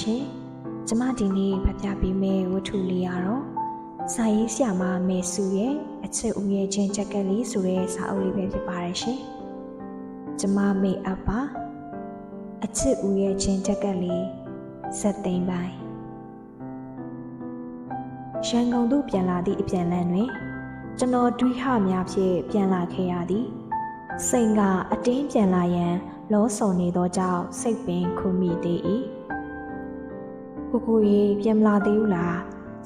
ရှင်။ကျမဒီနေ့ဖပြပေးမယ့်ဝတ္ထုလေးကတော့စာရေးဆရာမမေစုရဲ့အချစ်ဦးရဲ့ချင်းချက်ကလေးဆိုတဲ့စာအုပ်လေးပဲဖြစ်ပါတယ်ရှင်။ကျမမေအပ်ပါအချစ်ဦးရဲ့ချင်းချက်ကလေးဇက်သိမ်းပိုင်းရန်ကုန်သို့ပြန်လာသည့်အပြန်လန်းတွင်ကျွန်တော်တွေးဟများဖြင့်ပြန်လာခဲ့ရသည်။စိန်ကအတင်းပြန်လာရန်လောဆော်နေသောကြောင့်စိတ်ပင်ခုမိသေး၏ ကိုကိုရေပြန်မလာသေးဘူးလား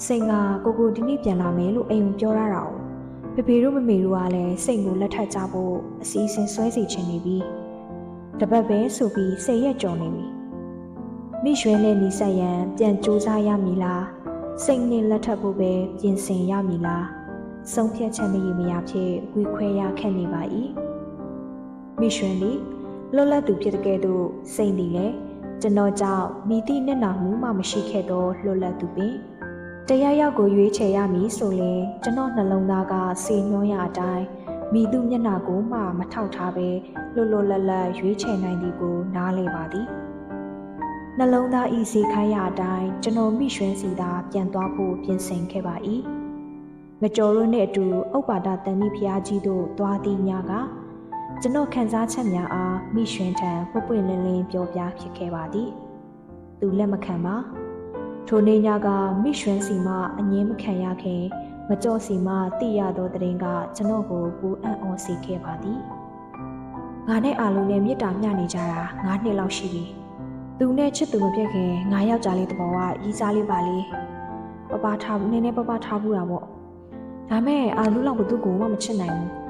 စိန်ကကိုကိုဒီနေ့ပြန်လာမယ်လို့အိမ်ကိုပြောရတာ။ဖေဖေတို့မမေတို့ကလည်းစိန်ကိုလက်ထပ်ကြဖို့အစီအစဉ်ဆွဲစီချင်နေပြီ။တပတ်ပဲဆိုပြီးစိတ်ရက်ကြော်နေပြီ။မိရွှဲနဲ့နီဆက်ရန်ပြန်စူးစမ်းရမည်လား။စိတ်နဲ့လက်ထပ်ဖို့ပဲပြင်ဆင်ရမည်လား။ဆုံးဖြတ်ချက်မရမရဖြစ်ဝေခွဲရခက်နေပါ၏။မိရွှဲသည်လွတ်လပ်သူဖြစ်တဲ့ကဲ့သို့စိတ်သည်လည်း ကျွန်တော်ကြောင့်မိသည့်မျက်နှာမှုမှမရှိခဲ့သောလွတ်လပ်သူပင်တရားရောက်ကိုရွေးချယ်ရမည်ဆိုရင်ကျွန်တော်နှလုံးသားကစေညွှန်းရအတိုင်းမိသူမျက်နှာကိုမှမထောက်ထားပဲလွတ်လွတ်လပ်လပ်ရွေးချယ်နိုင်သည်ကိုနားလည်ပါသည်နှလုံးသားဤစေခိုင်းရအတိုင်းကျွန်တော်မိရွှင်းစီသာပြန်သွားဖို့ပြင်ဆင်ခဲ့ပါ၏ငကြော်တို့နှင့်အတူဥပ္ပါဒတန်ဤဖျားကြီးတို့သွားသည့်ညက ကျွန်တော်ခံစားချက်များအားမိရွှင်ထံပွပွင့်လင်းလင်းပြောပြဖြစ်ခဲ့ပါသည်။သူလက်မခံပါ။ထိုနေ့ညကမိရွှင်စီမှအငင်းမခံရခင်မကြော့စီမှတိရသောတရင်ကကျွန်တော်ကိုပူအံ့ဩစေခဲ့ပါသည်။ငါနဲ့အာလူနဲ့မြစ်တာမျှနေကြတာ၅နှစ်လောက်ရှိပြီ။သူနဲ့ချစ်သူမပြည့်ခင်ငါယောက်ျားလေးတဘောကရီးစားလေးပါလေ။ပပထားနည်းနည်းပပထားဘူးတာပေါ့။ဒါမဲ့အာလူလောက်ဘသူ့ကိုမှမချစ်နိုင်ဘူး။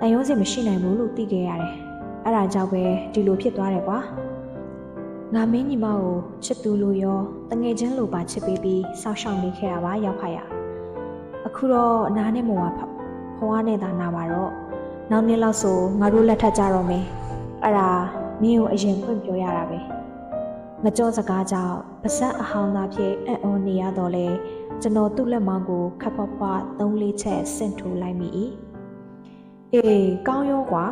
တန်ရုံးစင်မရှိနိုင်ဘူးလို့သိခဲ့ရတယ်။အဲ့ဒါကြောင့်ပဲဒီလိုဖြစ်သွားတယ်ကွာ။ငါမင်းညီမကိုချစ်သူလိုရောတငယ်ချင်းလိုပါချစ်ပေးပြီးစောင့်ရှောက်နေခဲ့ရပါရောက်ဖတ်ရ။အခုတော့အနားနဲ့မော်ဝါဖွားနေတာနာပါတော့နောက်နှစ်လောက်ဆိုငါတို့လက်ထပ်ကြတော့မယ်။အဲ့ဒါမင်းကိုအရင်ဖွင့်ပြောရတာပဲ။ငကြောစကားကြောင့်ပါဇက်အဟောင်းသားဖြစ်အံ့ဩနေရတော့လေကျွန်တော်သူ့လက်မောင်းကိုခပ်ဖွားဖွားသုံးလေးချက်ဆင့်ထိုးလိုက်မိ၏။ အေးကောင်းရောကွာ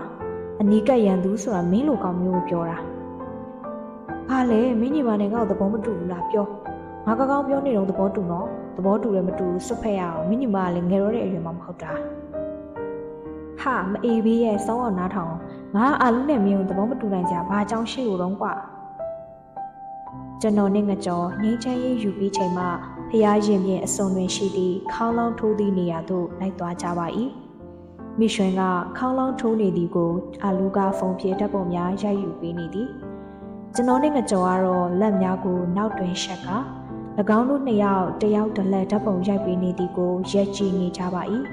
အနီးကပ်ရန်သူဆိုတာမင်းလိုကောင်းမျိုးကိုပြောတာ။ဘာလဲမင်းညီမနဲ့ငါ့ကိုသဘောမတူဘူးလားပြော။ငါကောင်းကောင်းပြောနေတော့သဘောတူနော်။သဘောတူတယ်မတူစွတ်ဖက်ရအောင်မင်းညီမကလည်းငယ်တော့တဲ့အရွယ်မှမဟုတ်တာ။ဟာမအေးဘေးရဲ့စောင်းအောင်နားထောင်ငါအာလူနဲ့မင်းကိုသဘောမတူနိုင်ကြဘာကြောင့်ရှိလို့တော့ကွာ။ကျွန်တော်နဲ့ငကြောငိမ့်ချမ်းရေးယူပြီးချိန်မှဖျားရင်ပြင်အစုံတွင်ရှိသည့်ခေါင်းလောင်းထိုးသည့်နေရာသို့လိုက်သွားကြပါ၏။ မိရွှင်ကခေါင်းလောင်းထိုးနေသည်ကိုအာလူကဖုန်းပြေတပ်ပုံများရိုက်ယူပေးနေသည်ကျွန်တော်နဲ့ငကြောကတော့လက်များကိုနောက်တွင်ရှက်က၎င်းတို့နှစ်ယောက်တယောက်တစ်လက်တပ်ပုံရိုက်ပေးနေသည်ကိုရက်ကြည့်နေကြပါ၏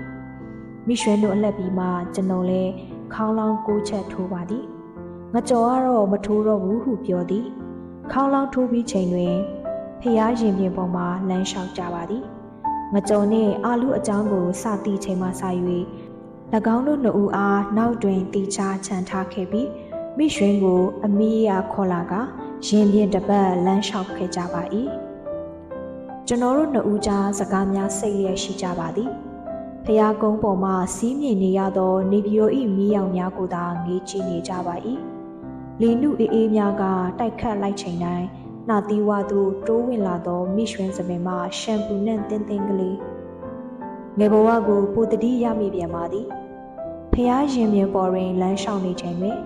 မိရွှင်တို့အလက်ပြီးမှကျွန်တော်လည်းခေါင်းလောင်းကိုချက်ထိုးပါသည်ငကြောကတော့မထိုးတော့ဘူးဟုပြောသည်ခေါင်းလောင်းထိုးပြီးချိန်တွင်ဖျားရင်ပြင်ပေါ်မှာလမ်းလျှောက်ကြပါသည်ငကြောနှင့်အာလူအကြောင်းကိုစသည့်ချိန်မှစ၍၎ င်းတို့နှစ်ဦးအားနောက်တွင်တီချာခြံထားခဲ့ပြီးမိရွှင်ကို အမီးရခေါ်လာကရင်ပြင်တပတ်လမ်းလျှောက်ခဲ့ကြပါ၏ကျွန်တော်တို့နှစ်ဦးကြားစကားများစိတ်လျက်ရှိကြပါသည်ဖျားကုန်းပေါ်မှစီးမြင်နေရသောနေပြည်တော်၏မီးရောင်များကိုသာငေးကြည့်နေကြပါ၏လီနုအေးအေးများကတိုက်ခတ်လိုက်ချိန်တိုင်းနှာသီးဝါသို့တိုးဝင်လာသောမိရွှင်စပင်မှရှမ်ပူနှင့်တင်းတင်းကလေးငယ်ဘဝကိုပိုတတိရမိပြန်ပါသည် ဖះရင်မြင်ပေါ်တွင်လမ်းလျှောက်နေချိန်တွင်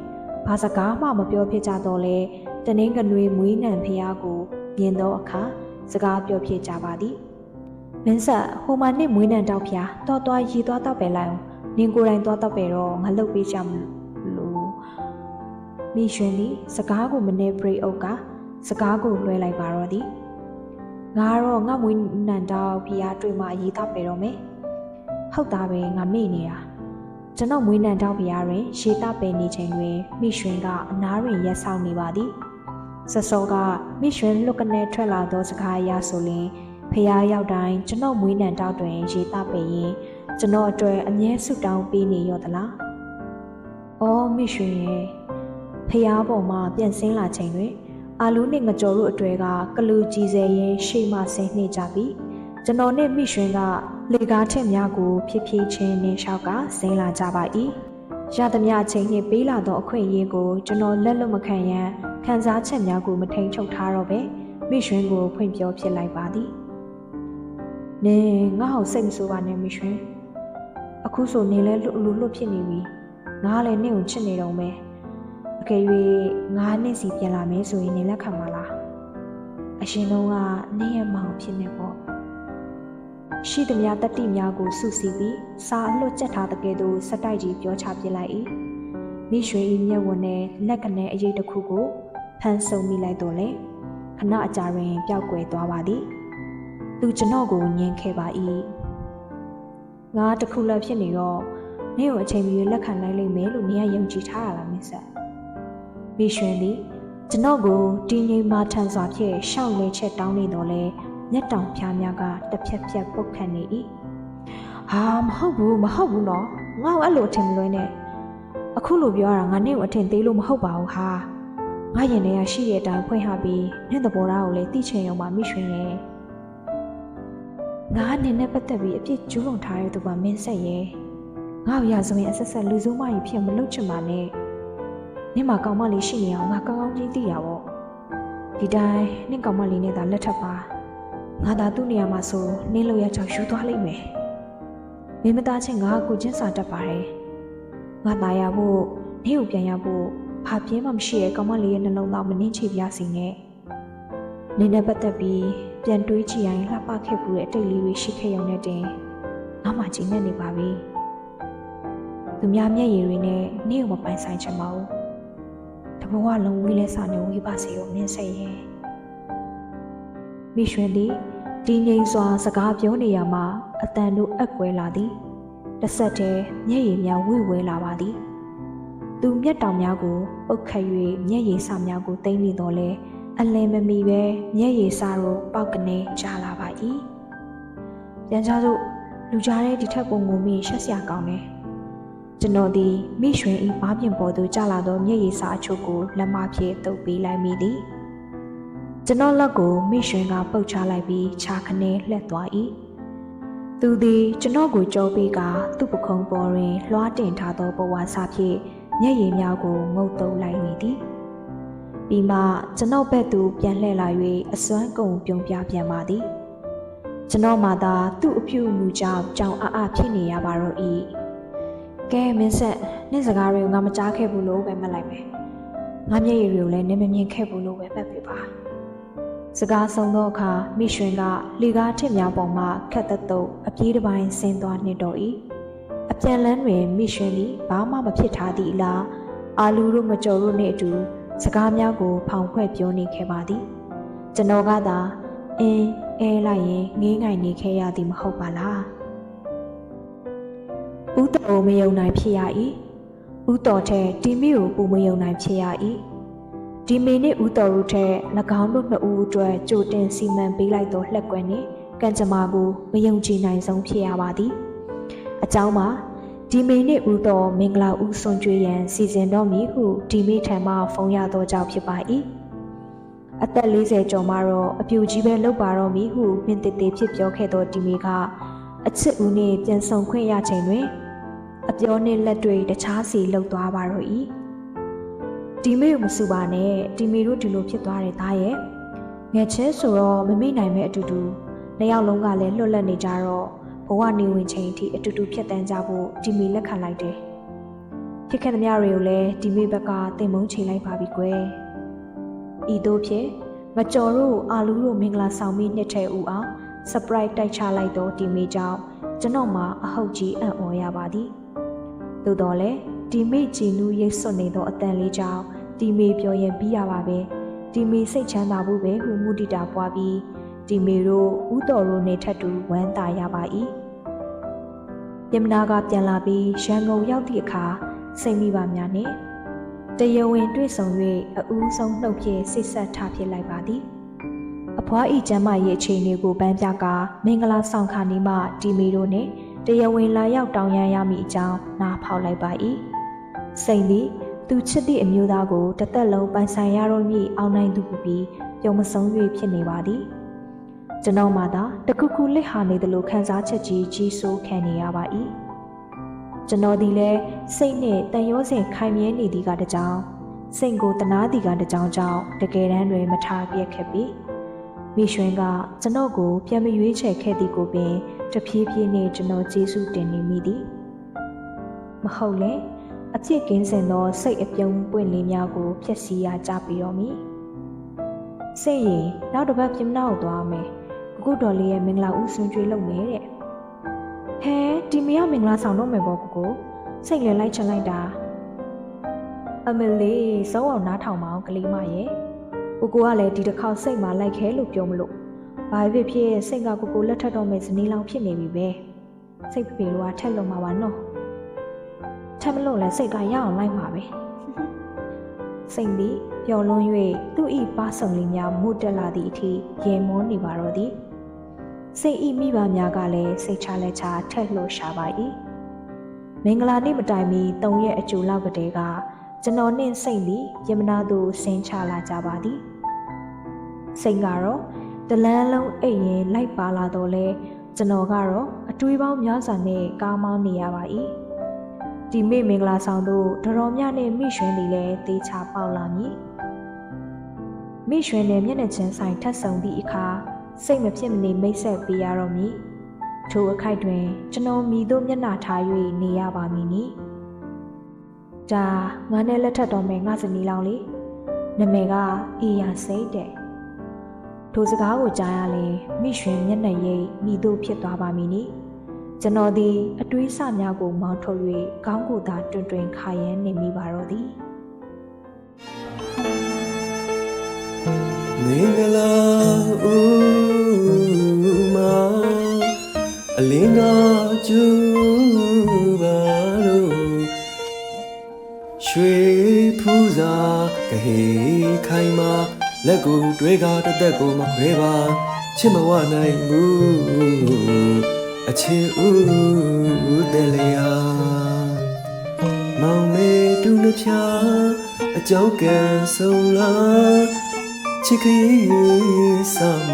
ဘာစကားမှမပြောဖြစ်ကြတော့လဲတနင်္ဂနွေမွေးနံဖះကိုမြင်သောအခါစကားပြောဖြစ်ကြပါသည်မင်းဆက်ဟိုမှာနှစ်မွေးနံတောက်ဖះတော်တော်ရေသွားတော့ပဲလိုက်အောင်နင်ကိုယ်တိုင်သွားတော့ပဲတော့ငါလှုပ်ပေးကြမလို့မိရှင်သည်စကားကိုမနေဘရိတ်အုပ်ကစကားကိုလွှဲလိုက်ပါတော့သည်ငါကတော့ငါမွေးနံတောက်ဖះတွေ့မှရေသားပဲတော့မယ်ဟုတ်တာပဲငါမေ့နေတာ ကျွန်တော်မွေးနံတောက်ဖျားတွင်ရေတပယ်နေချိန်တွင်မိရွှင်ကအနားတွင်ရက်ဆောင်နေပါသည်ဆစောကမိရွှင်လွတ်ကနေထွက်လာသောစကားအရဆိုလျှင်ဖျားရောက်တိုင်းကျွန်တော်မွေးနံတောက်တွင်ရေတပယ်ရင်ကျွန်တော်အတွက်အမြဲဆုတောင်းပေးနေရောသလားအော်မိရွှင်ရဲ့ဖျားပေါ်မှာပြန်ဆင်းလာချိန်တွင်အာလူနှင့်ငကြော်တို့အတွေ့ကကလူကြီးစဲရင်ရှေ့မှဆင်းနှိမ့်ကြပြီးကျွန်တော်နဲ့မိရွှင်က လေကားထက်များကိုဖြည်းဖြည်းချင်းနှင်းလျှောက်ကဆင်းလာကြပါ၏ရသမျှအချိန်နှင့်ပေးလာသောအခွင့်အရေးကိုကျွန်တော်လက်လွတ်မခံရန်ခံစားချက်များကိုမထိန်ချုပ်ထားတော့ပဲမိရွှင်ကိုဖွင့်ပြောဖြစ်လိုက်ပါသည်နင်ငါ့ဟောက်စိတ်မဆိုးပါနဲ့မိရွှင်အခုဆိုနေလဲလူလူလွတ်ဖြစ်နေပြီငါကလည်းနင့်ကိုချစ်နေတော့မယ်အကယ်၍ငါနဲ့စီပြန်လာမယ်ဆိုရင်နင်လက်ခံပါလားအရှင်တော့ကနင့်ရဲ့မောင်ဖြစ်နေပေါ့ ရှိသမျှတတိများကိုစုစည်းပြီးစာအလွတ်ကျက်ထားတဲ့ကဲ့သို့စက်တိုက်ကြီးပြောချပြလိုက်၏မိရွှေ၏မျက်ဝန်းနဲ့လက်ကနေအရေးတစ်ခုကိုဖမ်းဆုံမိလိုက်တော့လေခဏအကြာတွင်ပျောက်ကွယ်သွားပါသည်သူကျွန်တော်ကိုညှင်းခဲ့ပါ၏ငါတခုလည်းဖြစ်နေတော့နင့်ကိုအချိန်မီလက်ခံနိုင်လိမ့်မယ်လို့နေရယုံကြည်ထားရလားမင်းဆက်မိရွှင်သည်ကျွန်တော်ကိုတင်းငိမ်မှထန်စွာဖြင့်ရှောက်လဲချက်တောင်းနေတော့လဲ မျက်တောင်ဖျားများကတစ်ဖြက်ဖြက်ပုတ်ခတ်နေ၏ဟာမဟုတ်ဘူးမဟုတ်ဘူးနော်ငါ့ကိုအဲ့လိုအထင်မလွဲနဲ့အခုလိုပြောရတာငါနင့်ကိုအထင်သေးလို့မဟုတ်ပါဘူးဟာငါရင်ထဲကရှိတဲ့အတိုင်းဖွင့်ဟပြီးနင့်သဘောထားကိုလည်းသိချင်ရုံမှမိရွှင်ရဲ့ငါနင့်နဲ့ပတ်သက်ပြီးအပြစ်ကျူးလွန်ထားတဲ့သူကမင်းဆက်ရဲ့ငါ့ကိုရဆိုရင်အဆက်ဆက်လူစုမကြီးဖြစ်မလုပ်ချင်ပါနဲ့နင့်မှာကောင်းမလေးရှိနေအောင်ငါကောင်းကောင်းကြီးသိရပါ့ဒီတိုင်းနင့်ကောင်းမလေးနဲ့သာလက်ထပ်ပါ ငါသာသူ့နေရာမှာဆိုနင်းလို့ရချောက်ယူသွားလိမ့်မယ်မင်းမသားချင်းငါကိုချင်းစာတတ်ပါတယ်ငါตายရဖို့နေကိုပြန်ရဖို့ဘာပြင်းမှမရှိရဲ့ကောင်းမလေးရဲ့နှလုံးသားမနှင်းချပြစီနဲ့နင်းနဲ့ပတ်သက်ပြီးပြန်တွေးကြည့်ရင်လှပခဲ့ဘူးတဲ့အတိတ်လေးတွေရှိခဲ့ရုံနဲ့တင်ငါမှကြည်နေနေပါပြီသူများမျက်ရည်တွေနဲ့နေကိုမပိုင်ဆိုင်ချင်ပါဘူးတဘဝလုံးဝေးလဲစာနေဝေးပါစေကိုမြင်ဆက်ရဲ့ မိရွှင်သည်ဒီငိမ်စွာစကားပြောနေရမှာအတန်တို့အက်ကွဲလာသည်တစ်ဆက်တည်းမျက်ရည်များဝိဝဲလာပါသည်သူမျက်တောင်များကိုပုတ်ခတ်၍မျက်ရည်စာများကိုတိမ့်နေတော့လဲအလင်းမမီပဲမျက်ရည်စာတို့ပေါက်ကနေကြားလာပါ၏ပြန်ကြစို့လူကြားတဲ့ဒီထက်ပုံကိုမြင်ရှက်စရာကောင်းတယ်ကျွန်တော်သည်မိရွှင်ဤဘားပြင်ပေါ်သို့ကျလာသောမျက်ရည်စာအချို့ကိုလက်မဖြင့်တုပ်ပေးလိုက်မိသည် ကျွန်တော်လက်ကိုမိရွှင်ကပုတ်ချလိုက်ပြီးခြာခနဲလှက်သွား၏သူသည်ကျွန်တော်ကိုကြောပေးကသူ့ပခုံးပေါ်တွင် လွှားတင်ထားသောဘဝစာဖြင့်မျက်ရည်များကိုငုတ်တုံးလိုက်မိသည်ပြီးမှကျွန်တော်ဘက်သို့ပြန်လှည့်လာ၍အစွမ်းကုန်ပြုံးပြပြန်ပါသည်ကျွန်တော်မှသာသူ့အဖြူမူကြောင့်ကြောင်အားအားဖြစ်နေရပါတော့၏ကဲမင်းဆက်နေ့စကားတွေကိုငါမကြားခဲ့ဘူးလို့ပဲမှတ်လိုက်မယ်ငါမျက်ရည်တွေကိုလည်းနင်းမမြင်ခဲ့ဘူးလို့ပဲမှတ်ပြပါ စကားဆုံးသောအခါမိရွှင်ကလေကားထစ်များပေါ်မှခက်သက်သုတ်အပြေးတစ်ပိုင်းဆင်းသွားနှင့်တော့၏အပြန်လန်းတွင်မိရွှင်သည်ဘာမှမဖြစ်ထားသည့်အလားအာလူတို့မကြော်တို့နှင့်အတူစကားများကို ဖောင်ဖွဲ့ပြောနေခဲ့ပါသည်ကျွန်တော်ကသာအင်းအဲလိုက်ရင်ငေးငိုင်နေခဲ့ရသည်မဟုတ်ပါလားဦးတော်မယုံနိုင်ဖြစ်ရ၏ဦးတော်ထက်တီမီကိုပူမယုံနိုင်ဖြစ်ရ၏ ဒီမီနှင့်ဦးတော်တို့ထက်၎င်းတို့နှစ်ဦးအတွက်ကြိုတင်စီမံပေးလိုက်သောလှက်ကွက်နှင့်ကံကြမ္မာကိုမယုံကြည်နိုင်ဆုံးဖြစ်ရပါသည်အကြောင်းမှာဒီမေနှင့်ဦးသောမင်္ဂလာဦးဆွန်ကျွေးရန်စီစဉ်တော်မူဟုဒီမေထံမှဖုန်းရသောကြောင့်ဖြစ်ပါ၏အသက်40ကျော်မှတော့အပြူကြီးပဲလောက်ပါတော့မည်ဟုမြင်တည်တည်ဖြစ်ပြောခဲ့သောဒီမေကအချစ်ဦးနှင့်ပြန်ဆောင်ခွင့်ရချိန်တွင် အပြောနှင့်လက်တွေတခြားစီလှုပ်သွားပါတော့၏ ဒီမေကိုမစူပါနဲ့ဒီမေတို့ဒီလိုဖြစ်သွားတယ်သားရဲ့ငယ်ချင်းဆိုတော့မမိနိုင်မဲ့အတူတူနှစ်ယောက်လုံးကလည်းလွတ်လပ်နေကြတော့ဘဝနေဝင်ချိန်အထိအတူတူဖြတ်တန်းကြဖို့ဒီမီလက်ခံလိုက်တယ်။ဖြစ်ခဲ့သမျှတွေကိုလည်းဒီမီဘက်ကတင်မုန်းချိန်လိုက်ပါပြီကွယ်။ဤတို့ဖြင့်မကျော်တို့အာလူတို့မင်္ဂလာဆောင်ပြီးနှစ်ထဲဦးအောင် surprise တိုက်ချလိုက်တော့ဒီမီကြောင့်ကျွန်တော်မှအဟုတ်ကြီးအံ့ဩရပါသည်။သို့တော်လည်း ဒီမီကြည်နူးရိတ်ဆွနေသောအတန်လေးကြောင့်ဒီမီပြောရင်ပြီးရပါပဲ။ဒီမီစိတ်ချမ်းသာဖို့ပဲဟုမူတည်တာပွားပြီးဒီမေတို့ဥတော်တို့နေထက်တူဝမ်းသာရပါ၏ယမနာကပြန်လာပြီးရန်ကုန်ရောက်သည့်အခါစိတ်မိပါများနှင့်တရဝင်းတွေ့ဆုံ၍အဦးဆုံးနှုတ်ဖြင့်ဆိတ်ဆက်ထားဖြစ်လိုက်ပါသည်အဖွားဤကျမ်းမရဲ့အခြေအနေကိုပန်းပြကာမင်္ဂလာဆောင်ခါနီမှဒီမီတို့နှင့်တရဝင်းလာရောက်တောင်းရန်ရမည့်အကြောင်းနားဖောက်လိုက်ပါ၏ စိန်သည်သူချစ်သည့်အမျိုးသားကိုတသက်လုံးပိုင်ဆိုင်ရတော့မည့်အောင်နိုင်သူပြီးပြုံမဆုံး၍ဖြစ်နေပါသည်ကျွန်တော်မှသာတခုခုလက်ဟာနေတယ်လို့ခံစားချက်ကြီးကြီးစိုးခံနေရပါ၏ကျွန်တော်ဒီလဲစိတ်နဲ့တန်ရောစင်ခိုင်မြဲနေသည်ကတကြောင်စိတ်ကိုတနာသည်ကတကြောင်ကြောင့်တကယ်တမ်းတွင်မထားပြက်ခဲ့ပြီမိရွှင်ကကျွန်တော်ကိုပြန်မရွေးချယ်ခဲ့သည်ကိုပင်တဖြည်းဖြည်းနဲ့ကျွန်တော်ကျေးဇူးတင်နေမိသည်မဟုတ်လေ အဖြစ်ကင်းစင်သောစိတ်အပြုံးပွင့်လေးများကိုဖျက်ဆီးရကြပြီးတော့မည်စိတ်ရင်နောက်တစ်ပတ်ပြင်မနာကိုသွားမယ်ကုကုတော်လေးရဲ့မင်္ဂလာဦးဆွန်ကျွေးလုပ်မယ်တဲ့ဟဲဒီမရမင်္ဂလာဆောင်တော့မယ်ပေါ့ကိုကိုစိတ်လည်းလိုက်ချလိုက်တာအမလေးစုံအောင်နားထောင်ပါအောင်ကလေးမရဲ့ကိုကိုကလည်းဒီတစ်ခေါက်စိတ်မှာလိုက်ခဲလို့ပြောမလို့ဘာဖြစ်ဖြစ်စိတ်ကကိုကိုလက်ထပ်တော့မယ်ဇနီးလောင်ဖြစ်နေပြီပဲစိတ်ဖေဖေလိုကထက်လုံးမှာပါနော် ထက်မလို့လဲစိတ်ကရအောင်လိုက်မှာပဲစိတ်သည်ပျော်လွန်း၍သူ့ဤပါဆုံလေးများမှုတက်လာသည့်အထိရေမောနေပါတော့သည်စိတ်ဤမိဘများကလည်းစိတ်ချလက်ချထက်လှရှာပါ၏မင်္ဂလာနေ့မတိုင်မီ၃ရက်အကြိုလောက်ကတည်းကကျွန်တော်နှင့်စိတ်သည်ယမနာသို့ဆင်းချလာကြပါသည်စိတ်ကတော့တလန်းလုံးအိတ်ရင်လိုက်ပါလာတော့လဲကျွန်တော်ကတော့အတွေးပေါင်းများစွာနဲ့ကားမောင်းနေရပါ၏ ဒီမိမင်္ဂလာဆောင်သို့တော်တော်များနဲ့မိရွှင်သည်လည်းတေချာပေါက်လာမည်မိရွှင်နဲ့မျက်နှာချင်းဆိုင်ထပ်ဆုံသည့်အခါစိတ်မဖြစ်မနေမိတ်ဆက်ပေးရတော့မည်ထိုအခိုက်တွင် ကျွန်တော်မိတို့မျက်နှာထား၍နေရပါမည်နီဒါငါနဲ့လက်ထပ်တော်မယ်ငါစနီလောင်လေးနမေကအေးရစိတ်တဲ့ထိုစကားကိုကြားရလဲမိရွှင်မျက်နှာရိပ်မိတို့ဖြစ်သွားပါမည်နီ ကျွန်တော်သည် အတွေးဆများကိုမောင်းထုတ်၍ခေါင်းကိုသာတွင်တွင်ခါရမ်းနေမိပါတော့သည်မင်္ဂလာဦးမအလင်းကကျူပါလို့ရွှေဖူးစာကဟေခိုင်မာလက်ကိုတွေကတသက်ကိုမခွဲပါချစ်မဝနိုင်ဘူး အချစ်ဦးတယ်လျာမောင်မေတူနှချာအကြောင်းကံဆုံးလားချစ်ကလေးစမ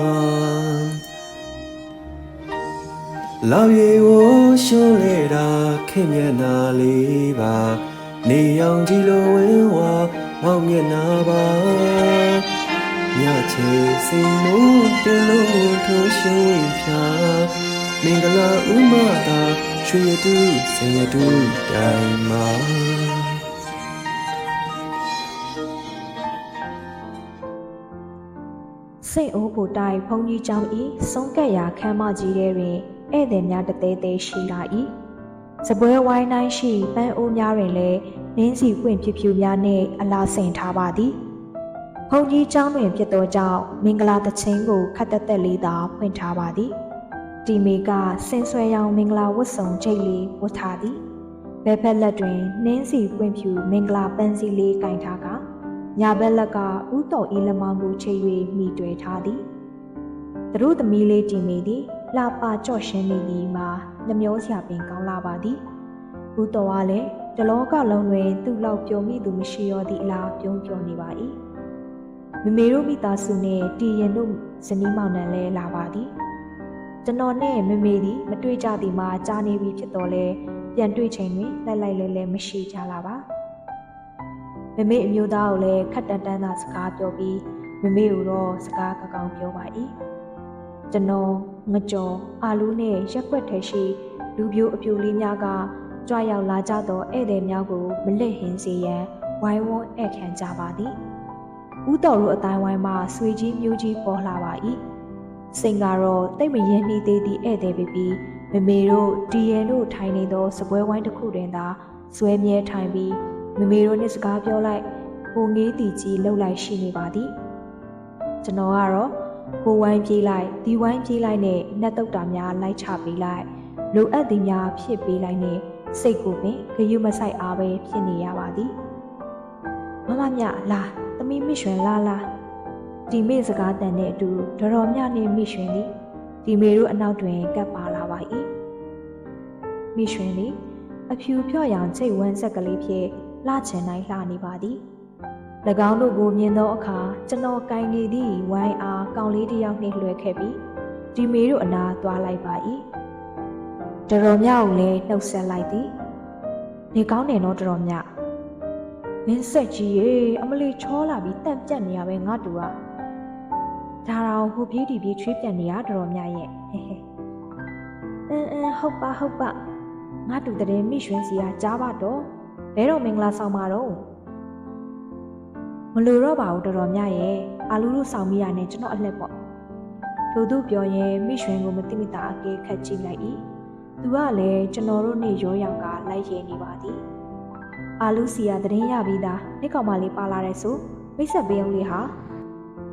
လာပြေဝရှုံးလေတာခင်မျက်နာလေးပါ နေရောင်ကြည်လိုဝင်းဝါမောင်မျက်နာပါညချေစိန်မိုးတလုံးထိုးရှုံးဖြာ မင်္ဂလာဥမတာရွှေရတုဆေရတုတိုင်မှာစိတ်အိုးဖို့တိုင်ဘုံကြီးကျောင်းဤဆုံးကက်ရာခမ်းမကြီးထဲတွင်ဧည့်သည်များတသေးသေးရှိလာ၏စပွဲဝိုင်းတိုင်းရှိပန်းအိုးများတွင်လည်းနင်းစီပွင့်ဖြူဖြူများနှင့်အလားဆင်ထားပါသည်ဘုံကြီးကျောင်းတွင်ဖြစ်သောကြောင့်မင်္ဂလာသချင်းကိုခတ်တက်တက်လေးသာဖွင့်ထားပါသည် ဒီမီကဆင်းဆွဲရောင်မင်္ဂလာဝတ်စုံချိတ်လေးဝတ်ထားသည်ဘဲဖက်လက်တွင်နင်းစီပွင့်ဖြူမင်္ဂလာပန်းစီလေးကင်ထားကားညာဘက်လက်ကဥတော်ဤလက်မောင်းကိုချိတ်၍မိတွေ့ထားသည်သူတို့သမီးလေးကြည်မိသည်လှပကြော့ရှင်းနေသည်မှာနှမျောစရာပင်ကောင်းလာပါသည်ဥတော်ကလည်းတလောကလုံးတွင်သူ့လောက်ပြုံမိသူမရှိရောသည့်အလားပြုံးပြောနေပါ၏မမေတို့မိသားစုနှင့်တီရင်တို့ဇနီးမောင်နှံလည်းလာပါသည် ကျွန်တော်နဲ့မမေသည်မတွေ့ကြသည်မှာကြားနေပြီဖြစ်တော်လဲပြန်တွေ့ချိန်တွင်လိုက်လိုက်လဲလဲမရှိကြလာပါမမေအမျိုးသားကိုလည်းခက်တန်တန်းသာစကားပြောပြီးမမေကိုတော့စကားကကောင်းပြောပါ၏ကျွန်တော်ငကြော်အာလူးနဲ့ရက်ွက်ထဲရှိလူပြိုအပြိုလေးများကကြွရောက်လာကြသောဧည့်သည်များကိုမလစ်ဟင်းစေရန်ဝိုင်းဝန်းဧည့်ခံကြပါသည်ဦးတော်တို့အတိုင်းဝိုင်းမှာဆွေကြီးမျိုးကြီးပေါ်လာပါ၏ စိန်ကတော့တိတ်မရင်နေသေးသည့်ဧည့်သည်ဖြစ်ပြီးမမေတို့ဒီရန်တို့ထိုင်နေသောစပွဲဝိုင်းတစ်ခုတွင်သာဆွဲမြဲထိုင်ပြီးမမေတို့နဲ့စကားပြောလိုက်ဟိုငေးတီကြီးလှုပ်လိုက်ရှိနေပါသည်ကျွန်တော်ကတော့ဟိုဝိုင်းပြေးလိုက်ဒီဝိုင်းပြေးလိုက်နဲ့နှက်တုတ်တာများလိုက်ချပေးလိုက်လိုအပ်သည်များဖြစ်ပေးလိုက်နဲ့စိတ်ကိုပင်ဂယုမဆိုင်အားပဲဖြစ်နေရပါသည်မမမြလာသမီးမိရွှင်လာလာ ဒီမေစကားတန်တဲ့အတူတော်တော်မြနဲ့မိရွှင်သည်ဒီမေတို့အနောက်တွင်ကပ်ပါလာပါ၏မိရွှင်သည်အဖြူဖြော့ရောင်ချိတ်ဝမ်းဆက်ကလေးဖြင့်လှချင်တိုင်းလှနေပါသည်၎င်းတို့ကိုမြင်သောအခါကျွန်တော်ကိုင်နေသည့်ဝိုင်းအားကောင်လေးတစ်ယောက်နှင့်လွှဲခဲ့ပြီးဒီမေတို့အနာသွားလိုက်ပါ၏တတော်မြကိုလည်းနှုတ်ဆက်လိုက်သည်နေကောင်းတယ်နော်တတော်မြမင်းဆက်ကြီးရေအမလီချောလာပြီးတန့်ပြတ်နေရပဲငါတူက ဒါတော့ဟိုပြေးဒီပြေးချွေးပြန်နေရတော်တော်များရဲ့ဟဲဟဲအင်းအင်းဟုတ်ပါဟုတ်ပါငါတူတဲ့မိရွှင်စီကကြားပါတော့ဘဲတော့မင်္ဂလာဆောင်ပါတော့မလိုတော့ပါဘူးတော်တော်များရဲ့အာလူတို့ဆောင်မိရနဲ့ကျွန်တော်အလှက်ပေါ့ထို့သူပြောရင်မိရွှင်ကိုမတိမိတာအကဲခတ်ကြည့်လိုက်၏သူကလည်းကျွန်တော်တို့နေ့ရောရောင်ကလိုက်ရဲနေပါသည်အာလူစီကသတင်းရပြီးသားနေ့ကောင်မလေးပါလာတဲ့ဆိုမိတ်ဆက်ပေးအောင်လေးဟာ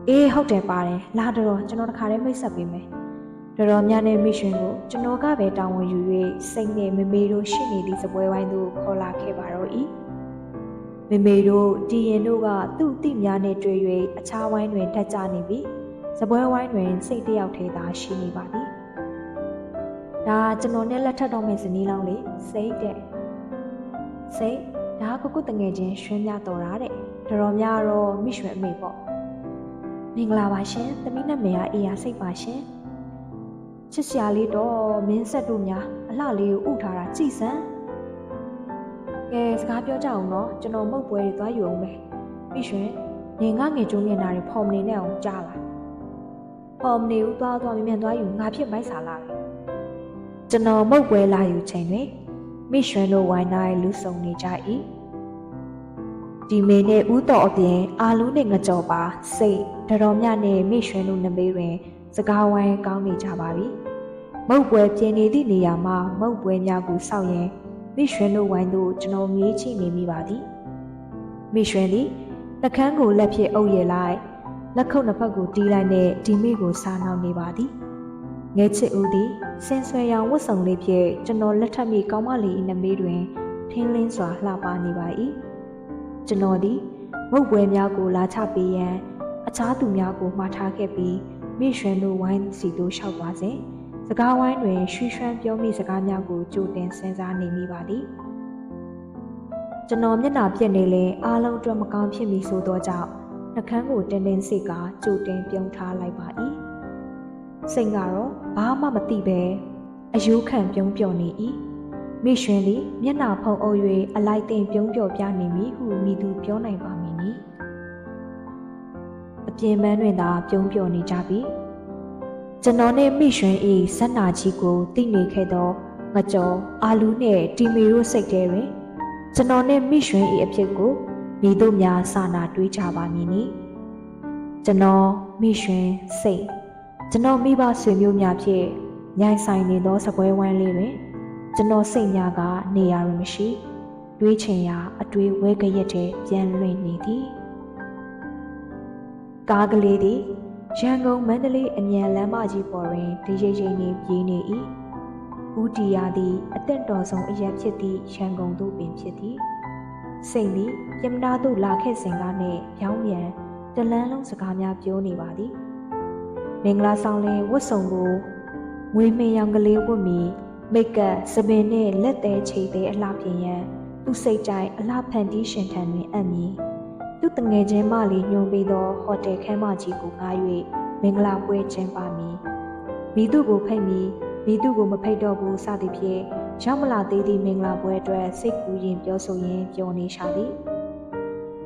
အေးဟုတ်တယ်ပါတယ်လာတော့ကျွန်တော်တခါတည်းမိတ်ဆက်ပေးမယ်တော်တော်များနဲ့မိရွှင်ကိုကျွန်တော်ကပဲတာဝန်ယူ၍စိတ်နဲ့မမေတို့ရှိနေသည့်စပွဲဝိုင်းသို့ခေါ်လာခဲ့ပါတော့၏မမေတို့တီရင်တို့ကသူ့အတိများနဲ့တွေ့၍အခြားဝိုင်းတွင်တက်ကြနေပြီးစပွဲဝိုင်းတွင်စိတ်တယောက်သေးသာရှိနေပါသည်ဒါကျွန်တော်နဲ့လက်ထပ်တော့မယ့်ဇနီးလောင်းလေးစိတ်တဲ့စိတ်ဒါကကုတ်တငယ်ချင်းရွှင်မြတော်တာတဲ့တော်တော်များတော့မိရွှင်အမေပေါ့ မင်္ဂလာပါရှင်သမီးနာမည်ကအေးရစိတ်ပါရှင်ချစ်စရာလေးတော့မင်းဆက်တို့များအလှလေးကိုဥထားတာကြည်စမ်းကဲစကားပြောကြအောင်နော်ကျွန်တော်မုတ်ပွဲတွေသွားယူအောင်ပဲမိရွှင်နေငါငယ်ကျုံးနေတာတွေဖော်မနေနဲ့အောင်ကြားလာဖော်မနေဘူးသွားသွားမြင်မြန်သွားယူငါဖြစ်မိုက်စာလာပဲကျွန်တော်မုတ်ပွဲလာယူချိန်တွင်မိရွှင်တို့ဝိုင်းနိုင်လူဆုံနေကြ၏ ဒီမေနဲ့ဥတော်အပြင်အာလူးနဲ့ငကြော်ပါစိတ်တတော်မြနဲ့မိရွှင်တို့နမေးတွင် စကားဝိုင်းကောင်းနေကြပါပြီမုတ်ပွဲပြင်းနေသည့်နေရာမှာမုတ်ပွဲများကိုစောက်ရင်မိရွှင်တို့ဝိုင်းသို့ကျွန်တော်ငေးချိနေမိပါသည်မိရွှင်သည်နှကန်းကိုလက်ဖြင့်အုပ်ရလိုက်လက်ခုပ်နှစ်ဖက်ကိုတီးလိုက်နဲ့ဒီမိကိုစားနှောင်းနေပါသည်ငဲချစ်ဦးသည်စင်ဆွဲရောင်ဝတ်စုံလေးဖြင့်ကျွန်တော်လက်ထပ်မိကောင်းမလေး၏နမေးတွင်ထင်းလင်းစွာလှပနေပါ၏ ကျွန်တော်သည်မုတ်ပွဲများကိုလာချပေးရန် အခြားသူများကိုမှားထားခဲ့ပြီးမိရွှင်တို့ဝိုင်းစီတို့လျှောက်သွားစဉ်စကားဝိုင်းတွင်ရွှီရွှမ်းပြောမိစကားများကိုကြိုတင်စဉ်းစားနေမိပါသည်ကျွန်တော်မျက်နှာပြက်နေလဲအားလုံးအတွက်မကောင်းဖြစ်မိဆိုသောကြောင့်နှကန်းကိုတင်းတင်းစိတ်ကကြိုတင်ပြုံးထားလိုက်ပါ၏စိတ်ကတော့ဘာမှမသိပဲအယိုးခံပြုံးပြော်နေ၏ မိရွှင်သည်မျက်နှာဖုံးအုပ်၍အလိုက်တင်ပြုံးပြော်ပြနေမိဟုမိသူပြောနိုင်ပါမည်နီအပြင်ပန်းတွင်သာပြုံးပြော်နေကြပြီကျွန်တော်နဲ့မိရွှင်၏ဆက်နာကြီးကိုသိနေခဲ့သောငကြော်အာလူနှင့်တီမီတို့စိတ်ထဲတွင်ကျွန်တော်နဲ့မိရွှင်၏အဖြစ်ကိုမိတို့များစာနာတွေးကြပါမည်နီကျွန်တော်မိရွှင်စိတ်ကျွန်တော်မိဘဆွေမျိုးများဖြင့်ညိုင်ဆိုင်နေသောစပွဲဝိုင်းလေးတွင် ကျွန်တော်စိတ်များကနေရာတွင်မရှိတွေးချင်ရာအတွေးဝဲကရက်တဲ့ပြန်လွင့်နေသည်ကားကလေးသည်ရန်ကုန်မန္တလေးအမြန်လမ်းမကြီးပေါ်တွင်ဒီရိပ်ရိပ်နှင့်ပြေးနေ၏ဦးတီယာသည်အသက်တော်ဆုံးအရက်ဖြစ်သည့်ရန်ကုန်သို့ပင်ဖြစ်သည်စိတ်သည်ပြမနာသို့လာခဲ့စဉ်ကနှင့်ပြောင်းပြန်တလန်းလုံးစကားများပြောနေပါသည်မင်္ဂလာဆောင်လင်ဝတ်စုံကိုငွေမင်းရောင်ကလေးဝတ်မီ မိတ်ကပ်စပင်နှင့်လက်သေးချိတ်သေးအလှပြင်ရန်သူစိတ်ကြိုက်အလှဖန်တီးရှင်ထံတွင်အပ်မည်သူတငယ်ချင်းမလေးညွန်ပြီးသောဟိုတယ်ခန်းမကြီးကိုငှား၍မင်္ဂလာပွဲကျင်းပမည်မိသူကိုဖိတ်မည်မိသူကိုမဖိတ်တော့ဘူးစသည်ဖြင့်ရောက်မလာသေးသည့်မင်္ဂလာပွဲအတွက်စိတ်ကူးရင်ပြောဆိုရင်းပျော်နေရှာသည်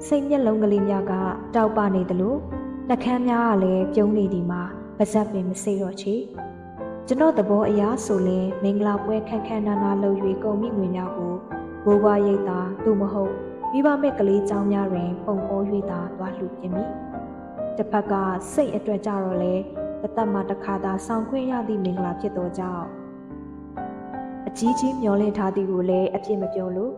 စိတ်မျက်လုံးကလေးများကတောက်ပနေသလိုနှကမ်းများကလည်းပြုံးနေသည်မှာပါဇက်ပင်မစိတော့ချေ ကျွန်တော်သဘောအရာဆိုရင်မင်္ဂလာပွဲခက်ခက်နာနာလုပ်၍ကုန်မိငွေများကိုဘိုးဘွားရိတ်တာသို့မဟုတ်မိဘမဲ့ကလေးเจ้าများတွင် ပုံပေါ်၍သာသွားလှူပြမည်တစ်ဖက်ကစိတ်အတွက်ကြတော့လေတသက်မှာတစ်ခါသာဆောင်ခွင့်ရသည့်မင်္ဂလာဖြစ်သောကြောင့်အကြီးကြီးမျောလင့်ထားသည်ကိုလည်းအပြစ်မပြောလို့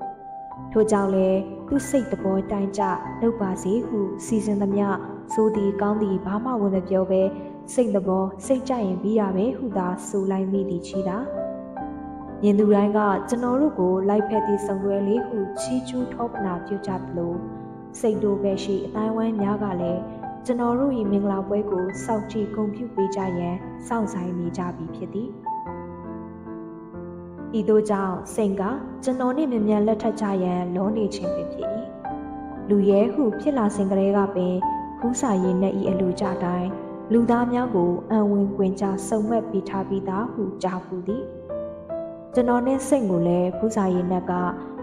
ထို့ကြောင့်လည်းသူစိတ်သဘောတိုင်းကြလုပ်ပါစေဟုစီစဉ်သမျှဆိုသည်ကောင်းသည်ဘာမှဝင်မပြောဘဲ စိတ်သဘောစိတ်ကြရင်ပြီးရမယ်ဟုသာဆိုလိုက်မိသည်ချီတာမြင်သူတိုင်းကကျွန်တော်တို့ကိုလိုက်ဖက်သည့်စုံတွဲလေးဟုချီးကျူးထောပနာပြုကြသလိုစိတ်တို့ပဲရှိအတိုင်းဝိုင်းများကလည်းကျွန်တော်တို့၏မင်္ဂလာပွဲကိုစောင့်ကြည့်ဂုဏ်ပြုပေးကြရန်စောင့်ဆိုင်နေကြပြီဖြစ်သည်ဤသို့ကြောင့်စိန်ကကျွန်တော်နှင့်မြ мян လက်ထပ်ကြရန်လောနေခြင်းပင်ဖြစ်၏လူရဲဟုဖြစ်လာစဉ်ကလေးကပင်ဖူးစာရည်နဲ့ဤအလူကြတိုင်း လူသားများကိုအံဝင်ခွင်ကြစုံမက်ပြီးထားပြီးသားဟုကြားပူသည်ကျွန်တော်နဲ့စိတ်ကိုလည်းဖူးစာရည်နဲ့က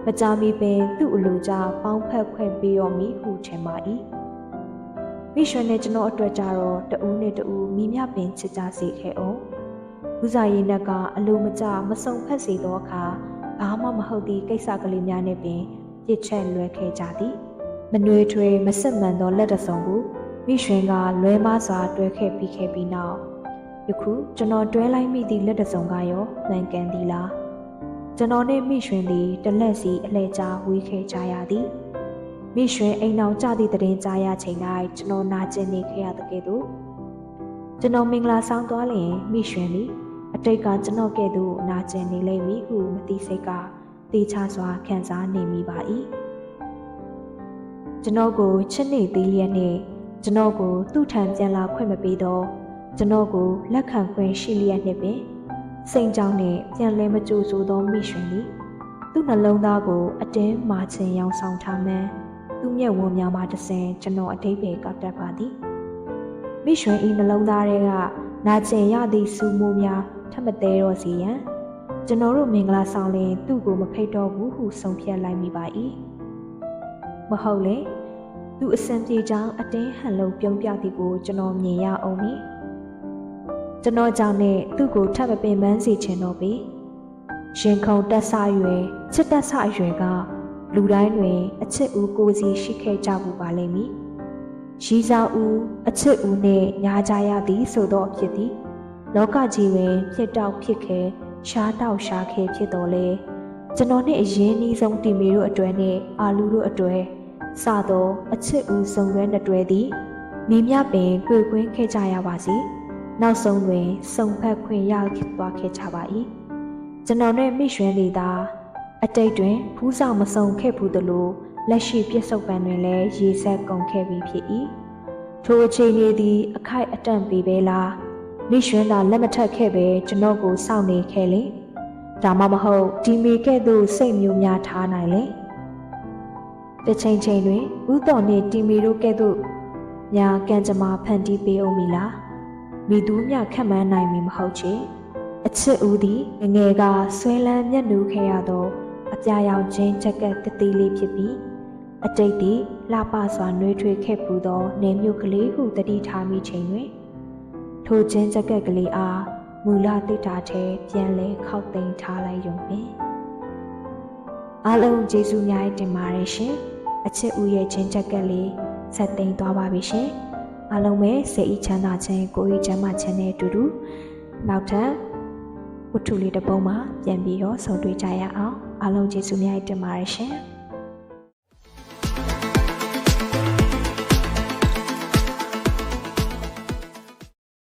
မကြမီပင်သူ့အလိုကြပေါင်းဖက်ခွင့်ပေးတော်မူဟုထင်ပါ၏မိရွှေနဲ့ကျွန်တော်အတွက်ကြတော့တဦးနဲ့တဦးမိမြပင်ချစ်ကြစေခဲ့အောင်ဥစားရည်နဲ့ကအလိုမကျမစုံဖက်စေသောအခါဘာမှမဟုတ်သည့်ကိစ္စကလေးများနဲ့ပင်ပြစ်ချက်လွဲခဲ့ကြသည်မနှွေထွေးမဆက်မှန်သောလက်တစုံကို မိရွှေကလွဲမစွာတွဲခဲ့ပြီးခဲ့ပြီးနောက်ယခုကျွန်တော်တွဲလိုက်မိသည့်လက်တစုံကရောမှန်ကန်သည်လားကျွန်တော်နှင့်မိရွှင်သည်တလက်စီအလဲကြားဝေးခဲ့ကြရသည်မိရွှင်အိမ်အောင်ကြသည့်တရင်ကြားရချိန်၌ကျွန်တော်နာကျင်နေခဲ့ရတဲ့ကဲ့သို့ကျွန်တော်မင်္ဂလာဆောင်သွားလျင်မိရွှင်သည်အတိတ်ကကျွန်တော်ကဲ့သို့နာကျင်နေလိမ့်မည်ဟုမသိစိတ်ကတေချစွာခံစားနေမိပါ၏ကျွန်တော်ကိုချစ်နေသေးလျက်နှင့် ကျွန်တော်ကိုသူ့ထံပြန်လာခွင့်မပေးတော့ကျွန်တော်ကိုလက်ခံခွင့်ရှိလျက်နှင့်ပင်စိန်ကြောင်းနှင့်ပြန်လဲမကြိုဆိုသောမိရွှင်သည်သူ့နှလုံးသားကိုအတင်းမာချင်ရောင်ဆောင်ထားမှန်းသူ့မျက်ဝန်းများမှတဆင်ကျွန်တော်အတိတ်ပဲကောက်တတ်ပါသည်မိရွှင်ဤနှလုံးသားတွေကနာကျင်ရသည့်စူမိုးများထပ်မသေးတော့စီရန်ကျွန်တော်တို့မင်္ဂလာဆောင်လင်သူ့ကိုမဖိတ်တော့ဘူးဟုဆုံးဖြတ်လိုက်မိပါ၏မဟုတ်လေ သူအစံပြေချောင်းအတင်းဟန်လုံးပြုံးပြသည်ကိုကျွန်တော်မြင်ရအောင်မည်ကျွန်တော်ကြောင့်နဲ့သူ့ကိုထပ်မပင်ပန်းစေချင်တော့ပြီရင်ခုန်တက်ဆရွယ်ချစ်တက်ဆအရွယ်ကလူတိုင်းတွင် အချစ်ဦးကိုစီရှိခဲ့ကြဘူးပါလိမ့်မည်ရီစာဦးအချစ်ဦးနှင့်ညာကြရသည်ဆိုသောအဖြစ်သည်လောကကြီးတွင်ဖြစ်တောက်ဖြစ်ခဲရှားတောက်ရှားခဲဖြစ်တော်လဲကျွန်တော်နှင့်အရင်နှီးဆုံးတီမီတို့အတွဲနှင့်အာလူတို့အတွဲ စသောအချစ်ဦးစုံရွဲနှစ်တွဲသည်မိမြပင်တွေ့ခွင်းခဲ့ကြရပါစီနောက်ဆုံးတွင်စုံဖက်ခွင့်ရသွားခဲ့ကြပါ၏ကျွန်တော်နဲ့မိရွှင်လေးသာအတိတ်တွင်ဖူးဆောင်မစုံခဲ့ဘူးသလိုလက်ရှိပြစ္ဆုတ်ပံတွင်လည်းရေဆက်ကုန်ခဲ့ပြီးဖြစ်၏ထိုအချိန်လေးသည် အခိုက်အတန့်ပေးပဲလားမိရွှင်သာလက်မထက်ခဲ့ပဲကျွန်တော်ကိုစောင့်နေခဲ့လေဒါမှမဟုတ်ဒီမီကဲ့သို့စိတ်မျိုးများထားနိုင်လေ တစ်ချိန်ချိန်တွင်ဥတော်နှင့်တီမီတို့ကဲ့သို့ညာကံကြမ္မာဖန်တီးပေးအောင်မီလားမိသူမြခက်မှန်းနိုင်မည်မဟုတ်ချေအချစ်ဦးသည်ငငယ်ကဆွဲလန်းမျက်နှူခဲ့ရသောအပြာရောင်ချင်းချက်ကတတိလေးဖြစ်ပြီးအတိတ်သည်လှပစွာနှွေးထွေးခဲ့ပူသောနေမြို့ကလေးဟုတတိထားမိချိန်တွင်ထိုချင်းချက်ကက်ကလေးအားမူလတိတာထဲပြန်လဲခောက်သိမ်းထားလိုက်ရုံပင်အားလုံးကျေးဇူးများတင်ပါတယ်ရှင် အချစ်ဦးရဲ့ချင်းချက်ကက်လေးဆက်သိမ်းသွားပါပြီရှင်အားလုံးပဲစိတ်ဤချမ်းသာခြင်းကိုယ်ဤချမ်းသာခြင်းနဲ့အတူတူနောက်ထပ်ဝတ္ထုလေးတစ်ပုဒ်မှာပြန်ပြီးတော့ဆုံတွေ့ကြရအောင်အားလုံးကျေးဇူးများတင်ပါတယ်ရှင်